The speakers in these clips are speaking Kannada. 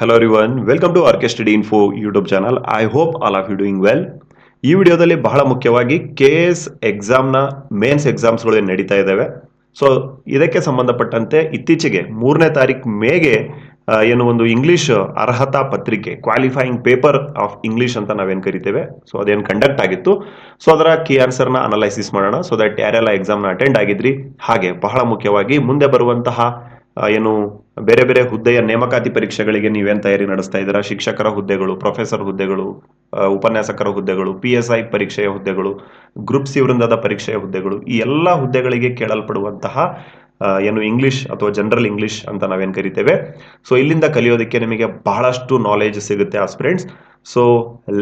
Hello one welcome to RK study info YouTube channel I hope all of you doing well ಈ ವಿಡಿಯೋದಲ್ಲಿ ಬಹಳ ಮುಖ್ಯವಾಗಿ ಕೆ ಎಸ್ ಎಕ್ಸಾಮ್ನ ಮೇನ್ಸ್ ಎಕ್ಸಾಮ್ಸ್ಗಳು ಏನು ನಡೀತಾ ಇದ್ದಾವೆ ಸೊ ಇದಕ್ಕೆ ಸಂಬಂಧಪಟ್ಟಂತೆ ಇತ್ತೀಚೆಗೆ ಮೂರನೇ ತಾರೀಕು ಮೇಗೆ ಏನು ಒಂದು ಇಂಗ್ಲಿಷ್ ಅರ್ಹತಾ ಪತ್ರಿಕೆ ಕ್ವಾಲಿಫೈಯಿಂಗ್ ಪೇಪರ್ ಆಫ್ ಇಂಗ್ಲಿಷ್ ಅಂತ ನಾವೇನು ಕರಿತೇವೆ. ಸೊ ಅದೇನು ಕಂಡಕ್ಟ್ ಆಗಿತ್ತು. ಸೊ ಅದರ ಕೀ ಆನ್ಸರ್ನ ಅನಲೈಸಿಸ್ ಮಾಡೋಣ. ಸೊ ದಟ್ ಯಾರೆಲ್ಲ ಎಕ್ಸಾಮ್ನ ಅಟೆಂಡ್ ಆಗಿದ್ರಿ, ಹಾಗೆ ಬಹಳ ಮುಖ್ಯವಾಗಿ ಮುಂದೆ ಬರುವಂತಹ ಏನು ಬೇರೆ ಬೇರೆ ಹುದ್ದೆಯ ನೇಮಕಾತಿ ಪರೀಕ್ಷೆಗಳಿಗೆ ನೀವೇನು ತಯಾರಿ ನಡೆಸ್ತಾ ಇದ್ದೀರಾ? ಶಿಕ್ಷಕರ ಹುದ್ದೆಗಳು ಪ್ರೊಫೆಸರ್ ಹುದ್ದೆಗಳು ಉಪನ್ಯಾಸಕರ ಹುದ್ದೆಗಳು ಪಿ ಎಸ್ ಐ ಪರೀಕ್ಷೆಯ ಹುದ್ದೆಗಳು ಗ್ರೂಪ್ ಸಿ ವೃಂದದ ಪರೀಕ್ಷೆಯ ಹುದ್ದೆಗಳು, ಈ ಎಲ್ಲ ಹುದ್ದೆಗಳಿಗೆ ಕೇಳಲ್ಪಡುವಂತಹ ಏನು ಇಂಗ್ಲಿಷ್ ಅಥವಾ ಜನರಲ್ ಇಂಗ್ಲಿಷ್ ಅಂತ ನಾವೇನು ಕರಿತೇವೆ. ಸೊ ಇಲ್ಲಿಂದ ಕಲಿಯೋದಕ್ಕೆ ನಿಮಗೆ ಬಹಳಷ್ಟು ನಾಲೆಜ್ ಸಿಗುತ್ತೆ ಆಸ್ಪಿರೆಂಟ್ಸ್ ಸೊ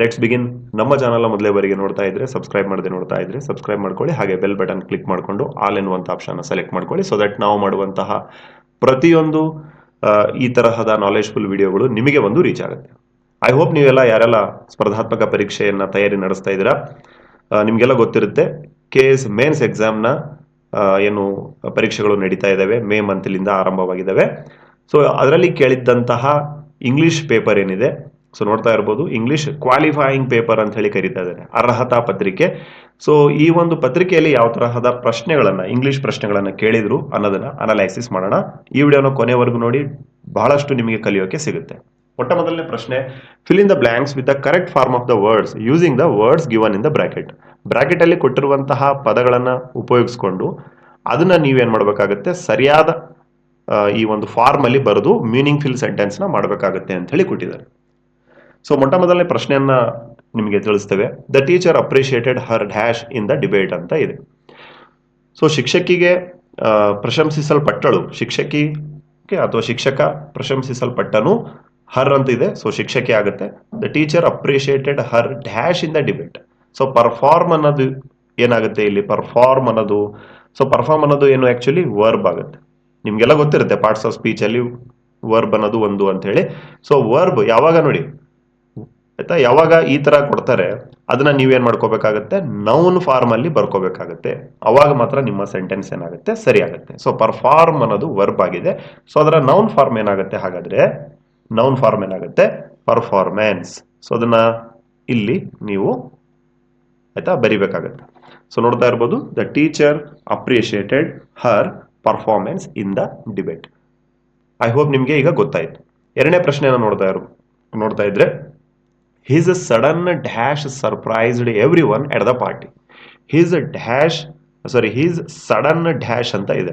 ಲೆಟ್ಸ್ ಬಿಗಿನ್ ನಮ್ಮ ಚಾನಲ್ ಮೊದಲೇ ಬಾರಿಗೆ ನೋಡ್ತಾ ಇದ್ರೆ ಸಬ್ಸ್ಕ್ರೈಬ್ ಮಾಡದೆ ನೋಡ್ತಾ ಇದ್ರೆ ಸಬ್ಸ್ಕ್ರೈಬ್ ಮಾಡ್ಕೊಳ್ಳಿ, ಹಾಗೆ ಬೆಲ್ ಬಟನ್ ಕ್ಲಿಕ್ ಮಾಡಿಕೊಂಡು ಆಲ್ ಎನ್ನುವಂಥ ಆಪ್ಷನ್ ಸೆಲೆಕ್ಟ್ ಮಾಡ್ಕೊಳ್ಳಿ ಸೊ ದಟ್ ನಾವು ಮಾಡುವಂತಹ ಪ್ರತಿಯೊಂದು ಈ ತರಹದ ನಾಲೆಜ್ಫುಲ್ ವಿಡಿಯೋಗಳು ನಿಮಗೆ ಒಂದು ರೀಚ್ ಆಗುತ್ತೆ. ಐ ಹೋಪ್ ನೀವೆಲ್ಲ ಯಾರೆಲ್ಲ ಸ್ಪರ್ಧಾತ್ಮಕ ಪರೀಕ್ಷೆಯನ್ನ ತಯಾರಿ ನಡೆಸ್ತಾ ಇದ್ದೀರಾ ನಿಮಗೆಲ್ಲ ಗೊತ್ತಿರುತ್ತೆ ಕೆ ಎಸ್ ಮೇನ್ಸ್ ಎಕ್ಸಾಮ್ನ ಏನು ಪರೀಕ್ಷೆಗಳು ನಡೀತಾ ಇದ್ದಾವೆ, ಮೇ ಮಂತ್ಲಿಂದ ಆರಂಭವಾಗಿದ್ದಾವೆ. ಸೊ ಅದರಲ್ಲಿ ಕೇಳಿದ್ದಂತಹ ಇಂಗ್ಲಿಷ್ ಪೇಪರ್ ಏನಿದೆ ಸೊ ನೋಡ್ತಾ ಇರ್ಬೋದು. ಇಂಗ್ಲಿಷ್ ಕ್ವಾಲಿಫೈಯಿಂಗ್ ಪೇಪರ್ ಅಂತ ಹೇಳಿ ಕರೀತಾ ಇದ್ದಾರೆ. ಅರ್ಹತಾ ಪತ್ರಿಕೆ. ಸೊ ಈ ಒಂದು ಪತ್ರಿಕೆಯಲ್ಲಿ ಯಾವ ತರಹದ ಪ್ರಶ್ನೆಗಳನ್ನ ಇಂಗ್ಲಿಷ್ ಪ್ರಶ್ನೆಗಳನ್ನ ಕೇಳಿದ್ರು ಅನ್ನೋದನ್ನ ಅನಲೈಸಿಸ್ ಮಾಡೋಣ. ಈ ವಿಡಿಯೋನ ಕೊನೆವರೆಗೂ ನೋಡಿ. ಬಹಳಷ್ಟು ನಿಮಗೆ ಕಲಿಯೋಕೆ ಸಿಗುತ್ತೆ. ಮೊಟ್ಟ ಮೊದಲನೇ ಪ್ರಶ್ನೆ fill in the blanks with the correct form of the words using the words given in the bracket bracket ಅಲ್ಲಿ ಕೊಟ್ಟಿರುವಂತಹ ಪದಗಳನ್ನ ಉಪಯೋಗಿಸ್ಕೊಂಡು ಅದನ್ನ ನೀವೇನ್ ಮಾಡಬೇಕಾಗುತ್ತೆ? ಸರಿಯಾದ ಈ ಒಂದು ಫಾರ್ಮ್ ಅಲ್ಲಿ ಬರೆದು ಮೀನಿಂಗ್ ಫಿಲ್ ಸೆಂಟೆನ್ಸ್ನ ಮಾಡಬೇಕಾಗುತ್ತೆ ಅಂತ ಹೇಳಿ ಕೊಟ್ಟಿದ್ದಾರೆ. ಸೊ ಮೊಟ್ಟ ಮೊದಲನೇ ಪ್ರಶ್ನೆಯನ್ನ ನಿಮಗೆ ತಿಳಿಸ್ತೇವೆ. The teacher appreciated her dash in the debate ಅಂತ ಇದೆ. ಸೊ ಶಿಕ್ಷಕಿಗೆ ಪ್ರಶಂಸಿಸಲ್ಪಟ್ಟಳು. ಶಿಕ್ಷಕಿ ಅಥವಾ ಶಿಕ್ಷಕ ಪ್ರಶಂಸಿಸಲ್ಪಟ್ಟನು ಹರ್ ಅಂತ ಇದೆ. ಸೊ ಶಿಕ್ಷಕಿ ಆಗುತ್ತೆ. The teacher appreciated her dash in the debate so perform ಅನ್ನೋದು ಏನಾಗುತ್ತೆ ಇಲ್ಲಿ? ಪರ್ಫಾರ್ಮ್ ಅನ್ನೋದು. ಸೊ ಪರ್ಫಾರ್ಮ್ ಅನ್ನೋದು ಏನು ಆಕ್ಚುಲಿ ವರ್ಬ್ ಆಗುತ್ತೆ. ನಿಮಗೆಲ್ಲ ಗೊತ್ತಿರುತ್ತೆ ಪಾರ್ಟ್ಸ್ ಆಫ್ ಸ್ಪೀಚ್ ಅಲ್ಲಿ ವರ್ಬ್ ಅನ್ನೋದು ಒಂದು ಅಂತ ಹೇಳಿ. ಸೊ ವರ್ಬ್ ಯಾವಾಗ ನೋಡಿ? ಆಯ್ತಾ? ಯಾವಾಗ ಈ ತರ ಕೊಡ್ತಾರೆ, ಅದನ್ನ ನೀವೇನ್ ಮಾಡ್ಕೋಬೇಕಾಗತ್ತೆ? ನೌನ್ ಫಾರ್ಮ್ ಅಲ್ಲಿ ಬರ್ಕೋಬೇಕಾಗತ್ತೆ. ಅವಾಗ ಮಾತ್ರ ನಿಮ್ಮ ಸೆಂಟೆನ್ಸ್ ಏನಾಗುತ್ತೆ? ಸರಿ ಆಗುತ್ತೆ ಸೊ ಪರ್ಫಾರ್ಮ್ ಅನ್ನೋದು ವರ್ಬ್ ಆಗಿದೆ. ಸೊ ಅದರ ನೌನ್ ಫಾರ್ಮ್ ಏನಾಗುತ್ತೆ? ಹಾಗಾದ್ರೆ ನೌನ್ ಫಾರ್ಮ್ ಏನಾಗುತ್ತೆ? ಪರ್ಫಾರ್ಮೆನ್ಸ್ ಸೊ ಅದನ್ನ ಇಲ್ಲಿ ನೀವು ಆಯ್ತಾ ಬರಿಬೇಕಾಗತ್ತೆ. ಸೊ ನೋಡ್ತಾ ಇರ್ಬೋದು the teacher appreciated her performance in the debate I hope ನಿಮಗೆ ಈಗ ಗೊತ್ತಾಯ್ತು. ಎರಡನೇ ಪ್ರಶ್ನೆಯನ್ನು ನೋಡ್ತಾ ಇರ್ಬೋದು ನೋಡ್ತಾ ಇದ್ರೆ he's sudden dash surprised everyone at the party he's dash sorry he's sudden dash ಅಂತ ಇದೆ.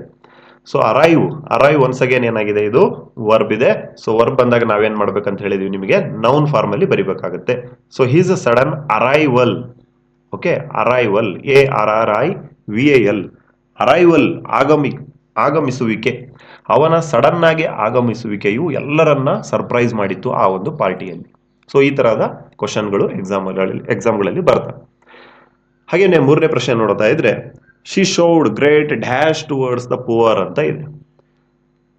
So arrive arrive once again ಏನಾಗಿದೆ ಇದು? ವರ್ಬ್ ಇದೆ. ಸೊ ವರ್ಬ್ ಬಂದಾಗ ನಾವೇನ್ ಮಾಡ್ಬೇಕಂತ ಹೇಳಿದೀವಿ ನಿಮಗೆ? ನೌನ್ ಫಾರ್ಮ್ ಅಲ್ಲಿ ಬರಿಬೇಕಾಗುತ್ತೆ. So he's sudden arrival okay arrival A R R I V A L arrival ಆಗಮಿ, ಆಗಮಿಸುವಿಕೆ. ಅವನ ಸಡನ್ ಆಗಿ ಆಗಮಿಸುವಿಕೆಯು ಎಲ್ಲರನ್ನ ಸರ್ಪ್ರೈಸ್ ಮಾಡಿತ್ತು ಆ ಒಂದು ಪಾರ್ಟಿಯಲ್ಲಿ ಸೊ ಈ ತರಹದ ಕ್ವಶನ್ಗಳು ಎಕ್ಸಾಮ್ಗಳಲ್ಲಿ ಎಕ್ಸಾಮ್ಗಳಲ್ಲಿ ಬರ್ತವೆ ಹಾಗೇನೆ ಮೂರನೇ ಪ್ರಶ್ನೆ ನೋಡ್ತಾ ಇದ್ರೆ she showed great dash towards the poor ಅಂತ ಇದೆ.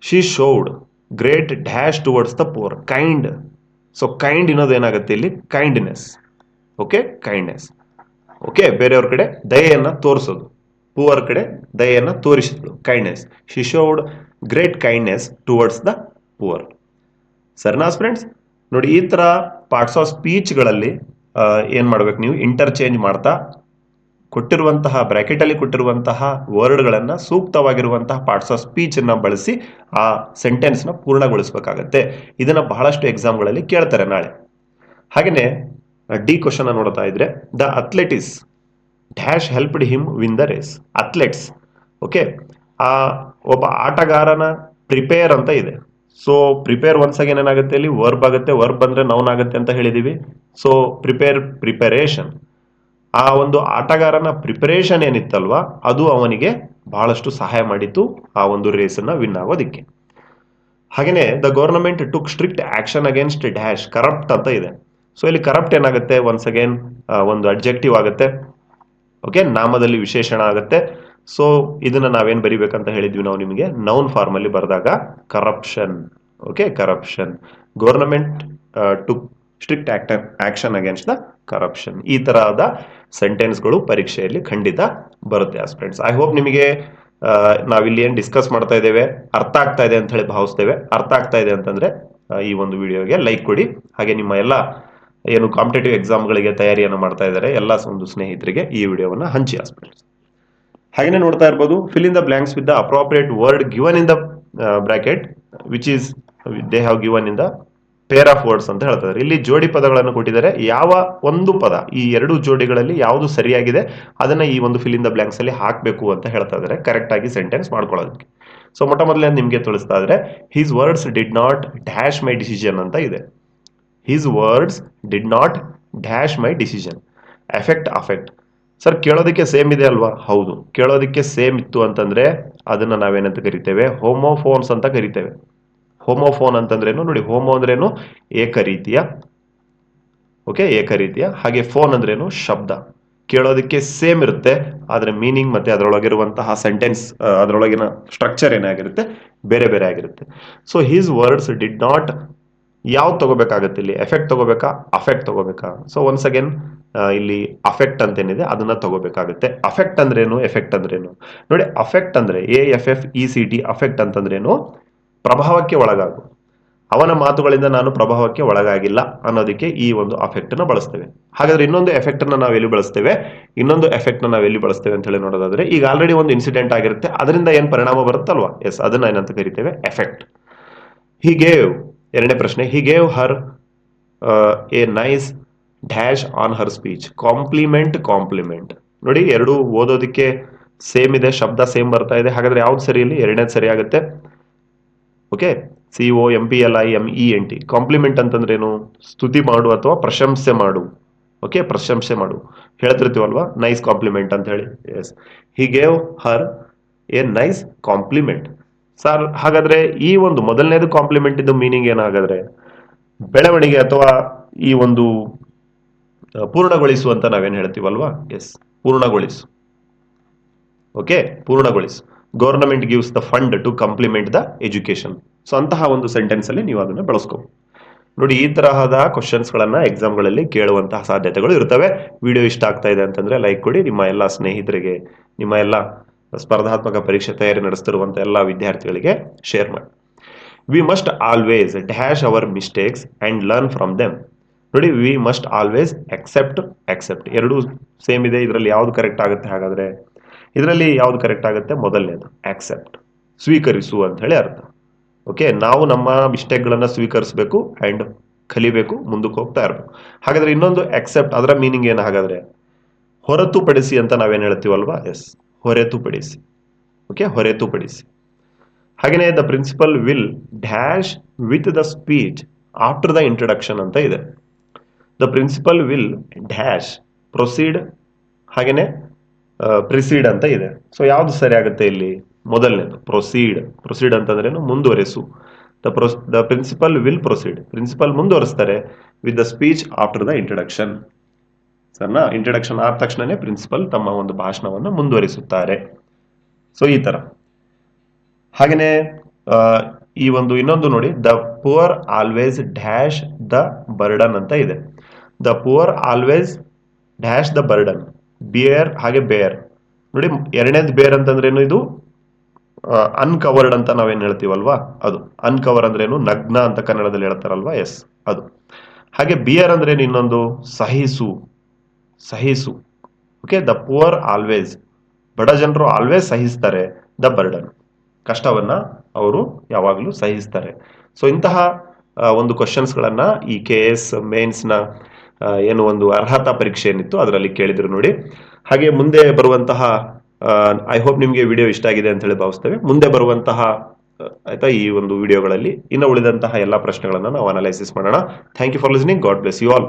She showed great dash towards the poor kind so kind ಇನ್ನೋದು ಏನಾಗುತ್ತೆ ಇಲ್ಲಿ? ಕೈಂಡ್ನೆಸ್ ಓಕೆ ಕೈಂಡ್ನೆಸ್ ಓಕೆ ಬೇರೆಯವ್ರ ಕಡೆ ದಯೆಯನ್ನು ತೋರಿಸೋದು. ಪುವರ್ ಕಡೆ ದಯೆಯನ್ನು ತೋರಿಸಿದ್ಳು kindness she showed great kindness towards the poor ಸರಿನಾ ಫ್ರೆಂಡ್ಸ್ ನೋಡಿ, ಈ ತರ ಪಾರ್ಟ್ಸ್ ಆಫ್ ಸ್ಪೀಚ್ಗಳಲ್ಲಿ ಏನು ಮಾಡ್ಬೇಕು ನೀವು? ಇಂಟರ್ಚೇಂಜ್ ಮಾಡ್ತಾ, ಕೊಟ್ಟಿರುವಂತಹ ಬ್ರಾಕೆಟ್ ಅಲ್ಲಿ ಕೊಟ್ಟಿರುವಂತಹ ವರ್ಡ್ಗಳನ್ನು ಸೂಕ್ತವಾಗಿರುವಂತಹ ಪಾರ್ಟ್ಸ್ ಆಫ್ ಸ್ಪೀಚನ್ನು ಬಳಸಿ ಆ ಸೆಂಟೆನ್ಸ್ನ ಪೂರ್ಣಗೊಳಿಸಬೇಕಾಗತ್ತೆ. ಇದನ್ನ ಬಹಳಷ್ಟು ಎಕ್ಸಾಮ್ಗಳಲ್ಲಿ ಕೇಳ್ತಾರೆ ನಾಳೆ. ಹಾಗೆಯೇ ಡಿ ಕ್ವಶನ್ ನೋಡ್ತಾ ಇದ್ರೆ the athletes dash helped him win the race athletes okay ಆ, ಒಬ್ಬ ಆಟಗಾರನ ಪ್ರಿಪೇರ್ ಅಂತ ಇದೆ. ಸೊ ಪ್ರಿಪೇರ್ ಒನ್ಸ್ ಅಗೇನ್ ಏನಾಗುತ್ತೆ ಇಲ್ಲಿ ವರ್ಬ್ ಆಗುತ್ತೆ ವರ್ಬ್ ಅಂದ್ರೆ ನೌನ್ ಆಗುತ್ತೆ ಅಂತ ಹೇಳಿದ್ದೀವಿ ಸೊ ಪ್ರಿಪೇರ್ ಪ್ರಿಪರೇಷನ್ ಆ ಒಂದು ಆಟಗಾರನ ಪ್ರಿಪರೇಷನ್ ಏನಿತ್ತಲ್ವಾ, ಅದು ಅವನಿಗೆ ಬಹಳಷ್ಟು ಸಹಾಯ ಮಾಡಿತ್ತು ಆ ಒಂದು ರೇಸನ್ನು ವಿನ್ ಆಗೋದಿಕ್ಕೆ. ಹಾಗೆಯೇ the government took strict action against dash corrupt ಅಂತ ಇದೆ. ಸೊ ಇಲ್ಲಿ ಕರಪ್ಟ್ ಏನಾಗುತ್ತೆ? ಒನ್ಸ್ ಅಗೇನ್ ಒಂದು ಅಬ್ಜೆಕ್ಟಿವ್ ಆಗುತ್ತೆ. ಓಕೆ ನಾಮದಲ್ಲಿ ವಿಶೇಷಣ ಆಗುತ್ತೆ. ಸೊ ಇದನ್ನ ನಾವೇನ್ ಬರಿಬೇಕಂತ ಹೇಳಿದ್ವಿ ನಾವು ನಿಮಗೆ. ನೌನ್ ಫಾರ್ಮ್ ಅಲ್ಲಿ ಬರೆದಾಗ corruption okay corruption government to strict action against the corruption ಈ ತರಹದ ಸೆಂಟೆನ್ಸ್ಗಳು ಪರೀಕ್ಷೆಯಲ್ಲಿ ಖಂಡಿತ ಬರುತ್ತೆ ಫ್ರೆಂಡ್ಸ್ ಐ ಹೋಪ್ ನಿಮಗೆ ಆ, ನಾವಿಲ್ಲಿ ಏನು ಡಿಸ್ಕಸ್ ಮಾಡ್ತಾ ಇದ್ದೇವೆ ಅರ್ಥ ಆಗ್ತಾ ಇದೆ ಅಂತ ಹೇಳಿ ಭಾವಿಸ್ತೇವೆ. ಅರ್ಥ ಆಗ್ತಾ ಇದೆ ಅಂತಂದ್ರೆ ಈ ಒಂದು ವಿಡಿಯೋಗೆ ಲೈಕ್ ಕೊಡಿ. ಹಾಗೆ ನಿಮ್ಮ ಎಲ್ಲ ಏನು ಕಾಂಪಿಟೇಟಿವ್ ಎಕ್ಸಾಮ್ಗಳಿಗೆ ತಯಾರಿಯನ್ನು ಮಾಡ್ತಾ ಇದ್ದಾರೆ ಎಲ್ಲ ಒಂದು ಸ್ನೇಹಿತರಿಗೆ ಈ ವಿಡಿಯೋವನ್ನು ಹಂಚಿ ಹಾಸ್ಪಿಟಲ್ಸ್ ಹಾಗೆಯೇ ನೋಡ್ತಾ ಇರ್ಬೋದು fill in the blanks with the appropriate word given in the bracket which is they have given in the pair of words ಅಂತ ಹೇಳ್ತಾ ಇದ್ದಾರೆ ಇಲ್ಲಿ ಜೋಡಿ ಪದಗಳನ್ನು ಕೊಟ್ಟಿದ್ದಾರೆ. ಯಾವ ಒಂದು ಪದ, ಈ ಎರಡು ಜೋಡಿಗಳಲ್ಲಿ ಯಾವುದು ಸರಿಯಾಗಿದೆ, ಅದನ್ನ ಈ ಒಂದು ಫಿಲ್ ಇನ್ ದ ಬ್ಲಾಂಕ್ಸ್ ಅಲ್ಲಿ ಹಾಕಬೇಕು ಅಂತ ಹೇಳ್ತಾ ಇದ್ದಾರೆ ಕರೆಕ್ಟ್ ಆಗಿ ಸೆಂಟೆನ್ಸ್ ಮಾಡ್ಕೊಳ್ಳೋದಕ್ಕೆ. ಸೊ ಮೊಟ್ಟ ಮೊದಲೇ ನಿಮಗೆ ತಿಳಿಸ್ತಾ ಇದ್ರೆ his words did not dash my decision ಅಂತ ಇದೆ. His words did not dash my decision effect affect sir ಕೇಳೋದಕ್ಕೆ ಸೇಮ್ ಇದೆ ಅಲ್ವಾ? ಹೌದು. ಕೇಳೋದಕ್ಕೆ ಸೇಮ್ ಇತ್ತು ಅಂತಂದ್ರೆ ಅದನ್ನ ನಾವೇನಂತ ಕರಿತೇವೆ? ಹೋಮೋಫೋನ್ಸ್ ಅಂತ ಕರಿತೇವೆ. ಹೋಮೋಫೋನ್ ಅಂತಂದ್ರೇನು? ನೋಡಿ ಹೋಮೋ ಅಂದ್ರೇನು ಏಕ ರೀತಿಯ ಓಕೆ ಏಕ ರೀತಿಯ ಹಾಗೆ ಫೋನ್ ಅಂದ್ರೇನು ಶಬ್ದ. ಕೇಳೋದಕ್ಕೆ ಸೇಮ್ ಇರುತ್ತೆ ಆದರೆ ಮೀನಿಂಗ್ ಮತ್ತೆ ಅದರೊಳಗಿರುವಂತಹ ಸೆಂಟೆನ್ಸ್ ಅದರೊಳಗಿನ ಸ್ಟ್ರಕ್ಚರ್ ಏನಾಗಿರುತ್ತೆ? ಬೇರೆ ಬೇರೆ ಆಗಿರುತ್ತೆ. So he's words did not ಯಾವ್ದು ತಗೋಬೇಕಾಗತ್ತೆ ಇಲ್ಲಿ? ಎಫೆಕ್ಟ್ ತಗೋಬೇಕಾ? ಅಫೆಕ್ಟ್ ತಗೋಬೇಕಾ? ಸೊ ಒನ್ಸ್ ಅಗೇನ್ ಇಲ್ಲಿ ಅಫೆಕ್ಟ್ ಅಂತ ಏನಿದೆ ಅದನ್ನ ತಗೋಬೇಕಾಗುತ್ತೆ. ಅಫೆಕ್ಟ್ ಅಂದ್ರೇನು? ಎಫೆಕ್ಟ್ ಅಂದ್ರೇನು? ನೋಡಿ ಅಫೆಕ್ಟ್ ಅಂದ್ರೆ A F F E C T affect ಅಂತಂದ್ರೇನು? ಪ್ರಭಾವಕ್ಕೆ ಒಳಗಾಗು. ಅವನ ಮಾತುಗಳಿಂದ ನಾನು ಪ್ರಭಾವಕ್ಕೆ ಒಳಗಾಗಿಲ್ಲ ಅನ್ನೋದಕ್ಕೆ ಈ ಒಂದು ಅಫೆಕ್ಟ್ನ ಬಳಸ್ತೇವೆ. ಹಾಗಾದ್ರೆ ಇನ್ನೊಂದು ಎಫೆಕ್ಟ್ನ ನಾವು ಎಲ್ಲಿ ಬಳಸ್ತೇವೆ? ಇನ್ನೊಂದು ಎಫೆಕ್ಟ್ನ ನಾವು ಎಲ್ಲಿ ಬಳಸ್ತೇವೆ ಅಂತ ಹೇಳಿ ನೋಡೋದಾದ್ರೆ, ಈಗ ಆಲ್ರೆಡಿ ಒಂದು ಇನ್ಸಿಡೆಂಟ್ ಆಗಿರುತ್ತೆ, ಅದರಿಂದ ಏನ್ ಪರಿಣಾಮ ಬರುತ್ತಲ್ವಾ? ಎಸ್ ಅದನ್ನ ಏನಂತ ಕರಿತೇವೆ? ಎಫೆಕ್ಟ್ ಹಿ ಗೇವ್ ಎರಡನೇ ಪ್ರಶ್ನೆ he gave her a nice dash on her speech compliment compliment ನೋಡಿ, ಎರಡು ಓದೋದಕ್ಕೆ ಸೇಮ್ ಇದೆ, ಶಬ್ದ ಸೇಮ್ ಬರ್ತಾ ಇದೆ. ಹಾಗಾದ್ರೆ ಯಾವ್ದು ಸರಿ ಇಲ್ಲಿ? ಎರಡನೇದು ಸರಿ ಆಗುತ್ತೆ. Okay C O M P L I M E N T compliment ಅಂತಂದ್ರೇನು? ಸ್ತುತಿ ಮಾಡು ಅಥವಾ ಪ್ರಶಂಸೆ ಮಾಡು. ಓಕೆ ಪ್ರಶಂಸೆ ಮಾಡು. ಹೇಳ್ತಿರ್ತೀವಲ್ವಾ? ನೈಸ್ ಕಾಂಪ್ಲಿಮೆಂಟ್ ಅಂತ ಹೇಳಿ yes he gave her a nice compliment sir ಹಾಗಾದ್ರೆ ಈ ಒಂದು ಮೊದಲನೇದು ಕಾಂಪ್ಲಿಮೆಂಟ್ ಇದು ಮೀನಿಂಗ್ ಏನಾಗಾದ್ರೆ? ಬೆಳವಣಿಗೆ ಅಥವಾ ಈ ಒಂದು ಪೂರ್ಣಗೊಳಿಸು ಅಂತ ನಾವೇನ್ ಹೇಳ್ತೀವಲ್ವಾ? ಎಸ್ ಪೂರ್ಣಗೊಳಿಸು. Okay ಪೂರ್ಣಗೊಳಿಸು. Government gives the fund to complement the education so ಅಂತಹ ಒಂದು ಸೆಂಟೆನ್ಸ್ ಅಲ್ಲಿ ನೀವು ಅದನ್ನ ಬಳಸ್ಕೋ. ನೋಡಿ, ಈ ತರಹದ ಕ್ವಶನ್ಸ್ ಎಕ್ಸಾಮ್ಗಳಲ್ಲಿ ಎಕ್ಸಾಮ್ಗಳಲ್ಲಿ ಕೇಳುವಂತಹ ಸಾಧ್ಯತೆಗಳು ಇರ್ತವೆ. ವಿಡಿಯೋ ಇಷ್ಟ ಆಗ್ತಾ ಇದೆ ಅಂತಂದ್ರೆ ಲೈಕ್ ಕೊಡಿ. ನಿಮ್ಮ ಎಲ್ಲ ಸ್ನೇಹಿತರಿಗೆ, ನಿಮ್ಮ ಎಲ್ಲ ಸ್ಪರ್ಧಾತ್ಮಕ ಪರೀಕ್ಷೆ ತಯಾರಿ ನಡೆಸ್ತಿರುವಂತಹ ಎಲ್ಲ ವಿದ್ಯಾರ್ಥಿಗಳಿಗೆ ಶೇರ್ ಮಾಡಿ. We must always dash our mistakes and learn from them ನೋಡಿ we must always accept except ಎರಡೂ ಸೇಮ್ ಇದೆ. ಇದರಲ್ಲಿ ಯಾವ್ದು ಕರೆಕ್ಟ್ ಆಗುತ್ತೆ ಹಾಗಾದ್ರೆ? ಇದರಲ್ಲಿ ಯಾವ್ದು ಕರೆಕ್ಟ್ ಆಗುತ್ತೆ? ಮೊದಲನೇದು ಆಕ್ಸೆಪ್ಟ್ ಸ್ವೀಕರಿಸು ಅಂತ ಹೇಳಿ ಅರ್ಥ. ಓಕೆ ನಾವು ನಮ್ಮ ಮಿಸ್ಟೇಕ್ಗಳನ್ನು ಸ್ವೀಕರಿಸಬೇಕು ಅಂಡ್ ಕಲಿಬೇಕು, ಮುಂದಕ್ಕೆ ಹೋಗ್ತಾ ಇರಬೇಕು. ಹಾಗಾದ್ರೆ ಇನ್ನೊಂದು ಅಕ್ಸೆಪ್ಟ್ ಅದರ ಮೀನಿಂಗ್ ಏನು ಹಾಗಾದ್ರೆ? ಹೊರತುಪಡಿಸಿ ಅಂತ ನಾವೇನು ಹೇಳ್ತೀವಲ್ವಾ? ಎಸ್ ಹೊರತುಪಡಿಸಿ. ಓಕೆ ಹೊರತುಪಡಿಸಿ. ಹಾಗೆಯೇ the principal will dash with the speech after the introduction ಅಂತ ಇದೆ. The principal will dash proceed ಹಾಗೇನೆ ಪ್ರಿಸೀಡ್ ಅಂತ ಇದೆ. ಸೊ ಯಾವುದು ಸರಿ ಆಗುತ್ತೆ ಇಲ್ಲಿ? ಮೊದಲನೇದು ಪ್ರೊಸೀಡ್ ಪ್ರೊಸೀಡ್ ಅಂತಂದ್ರೇನು ಮುಂದುವರೆಸು. The pro the principal will proceed principal ಮುಂದುವರಿಸ್ತಾರೆ with the speech after the introduction ಸರ್ನಾ? Introduction ಆದ ತಕ್ಷಣನೇ ಪ್ರಿನ್ಸಿಪಲ್ ತಮ್ಮ ಒಂದು ಭಾಷಣವನ್ನು ಮುಂದುವರಿಸುತ್ತಾರೆ. ಸೊ ಈ ತರ. ಹಾಗೆಯೇ ಈ ಒಂದು ಇನ್ನೊಂದು ನೋಡಿ. The poor always dash the burden ಅಂತ ಇದೆ. The poor always dash the burden. Bear ಹಾಗೆ ಬೇರ್. ನೋಡಿ, ಎರಡನೇದು ಬೇರ್ ಅಂತಂದ್ರೇನು ಇದು? ಅನ್ಕವರ್ಡ್ ಅಂತ ನಾವೇನು ಹೇಳ್ತೀವಲ್ವಾ? ಅದು. ಅನ್ಕವರ್ ಅಂದ್ರೇನು ನಗ್ನ ಅಂತ ಕನ್ನಡದಲ್ಲಿ ಹೇಳ್ತಾರಲ್ವಾ? ಎಸ್, ಅದು. ಹಾಗೆ ಬಿಯರ್ ಅಂದ್ರೇನು ಇನ್ನೊಂದು? ಸಹಿಸು. ಸಹಿಸು. Okay, the poor always. ಬಡ ಜನರು ಆಲ್ವೇಸ್ ಸಹಿಸ್ತಾರೆ ದ ಬರ್ಡನ್. ಕಷ್ಟವನ್ನ ಅವರು ಯಾವಾಗಲೂ ಸಹಿಸ್ತಾರೆ. ಸೊ, ಇಂತಹ ಒಂದು ಕ್ವಶನ್ಸ್ ಗಳನ್ನ ಈ ಕೆ ಎಸ್, ಮೇನ್ಸ್ನ ಏನು ಒಂದು ಅರ್ಹತಾ ಪರೀಕ್ಷೆ ಏನಿತ್ತು ಅದರಲ್ಲಿ ಕೇಳಿದ್ರು ನೋಡಿ. ಹಾಗೆ ಮುಂದೆ ಬರುವಂತಹ ಐ ಹೋಪ್ ನಿಮಗೆ ವಿಡಿಯೋ ಇಷ್ಟ ಆಗಿದೆ ಅಂತ ಹೇಳಿ ಭಾವಿಸ್ತೇವೆ. ಮುಂದೆ ಬರುವಂತಹ ಆಯ್ತಾ, ಈ ಒಂದು ವಿಡಿಯೋಗಳಲ್ಲಿ ಇನ್ನು ಉಳಿದಂತಹ ಎಲ್ಲ ಪ್ರಶ್ನೆಗಳನ್ನ ನಾವು ಅನಾಲೈಸಿಸ್ ಮಾಡೋಣ. Thank you for listening God bless you all